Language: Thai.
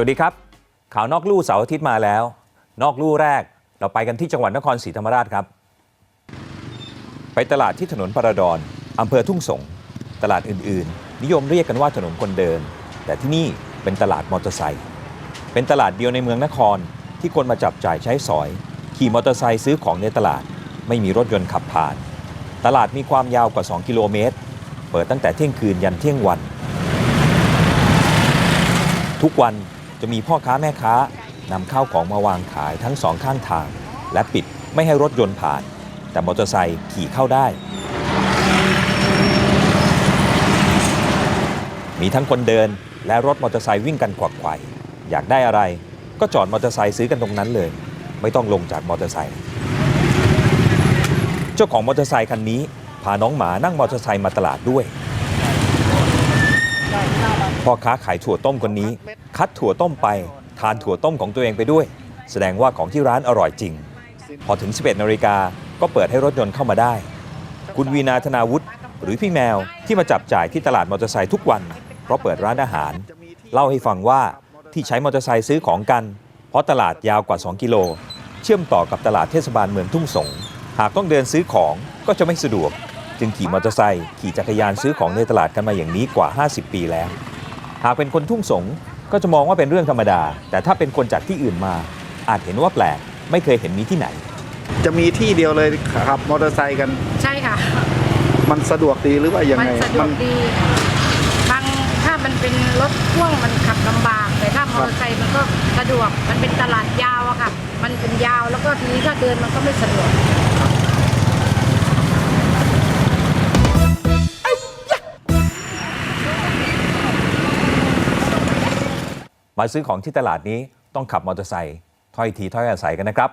สวัสดีครับ ข่าวนอกลู่เสาร์อาทิตย์มาแล้ว นอกลู่แรกเราไปกันที่จังหวัดนครศรีธรรมราชครับ ไปตลาดที่ถนนปรดอนอำเภอทุ่งสง ตลาดอื่นๆ นิยมเรียกกันว่าถนนคนเดิน แต่ที่นี่เป็นตลาดมอเตอร์ไซค์เป็นตลาดเดียวในเมืองนครที่คนมาจับจ่ายใช้สอย ขี่มอเตอร์ไซค์ซื้อของในตลาด ไม่มีรถยนต์ขับผ่าน ตลาดมีความยาวกว่า 2 กิโลเมตร เปิดตั้งแต่เที่ยงคืนยันเที่ยงวัน ทุกวัน จะมีพ่อค้าแม่ค้านำข้าวของมาวางขายทั้งสองข้างทาง และปิดไม่ให้รถยนต์ผ่าน แต่มอเตอร์ไซค์ขี่เข้าได้ มีทั้งคนเดินและรถมอเตอร์ไซค์วิ่งกันขวักไขว่อยากได้อะไร ก็จอดมอเตอร์ไซค์ซื้อกันตรงนั้นเลย ไม่ต้องลงจากมอเตอร์ไซค์เจ้าของมอเตอร์ไซค์คันนี้พาน้องหมานั่งมอเตอร์ไซค์มาตลาดด้วย พ่อค้าขายถั่วต้มคนนี้ คัดถั่วต้มไป ทานถั่วต้มของตัวเองไปด้วย แสดงว่าของที่ร้านอร่อยจริง พอถึง 11นาฬิกาก็เปิดให้รถยนต์เข้ามาได้ คุณวีนาธนาวุฒิหรือพี่แมวที่มาจับจ่ายที่ตลาดมอเตอร์ไซค์ทุกวัน เพราะเปิดร้านอาหาร เล่าให้ฟังว่าที่ใช้มอเตอร์ไซค์ซื้อของกัน เพราะตลาดยาวกว่า 2 กิโล เชื่อมต่อกับตลาดเทศบาลเมืองทุ่งสง หากต้องเดินซื้อของก็จะไม่สะดวก จึงขี่มอเตอร์ไซค์ขี่จักรยานซื้อของในตลาดกันมาอย่างนี้กว่า 50 ปีแล้ว หากเป็นคนทุ่งสงก็จะมองว่าเป็นเรื่องธรรมดา แต่ถ้าเป็นคนจากที่อื่นมา อาจเห็นว่าแปลก ไม่เคยเห็นมีที่ไหน จะมีที่เดียวเลยขับมอเตอร์ไซค์กัน ใช่ค่ะ มันสะดวกดีหรือว่ายังมันไงสะดวกดีบางถ้ามันเป็นรถพ่วงมันขับลำบาก แต่ถ้ามอเตอร์ไซค์มันก็สะดวก มันเป็นตลาดยาวอะค่ะ มันเป็นยาวแล้วก็ทีนี้ถ้าเดินมันก็ไม่สะดวก มาซื้อของที่ตลาดนี้ต้องขับมอเตอร์ไซค์ถ้อยทีถ้อยอาศัยกันนะครับ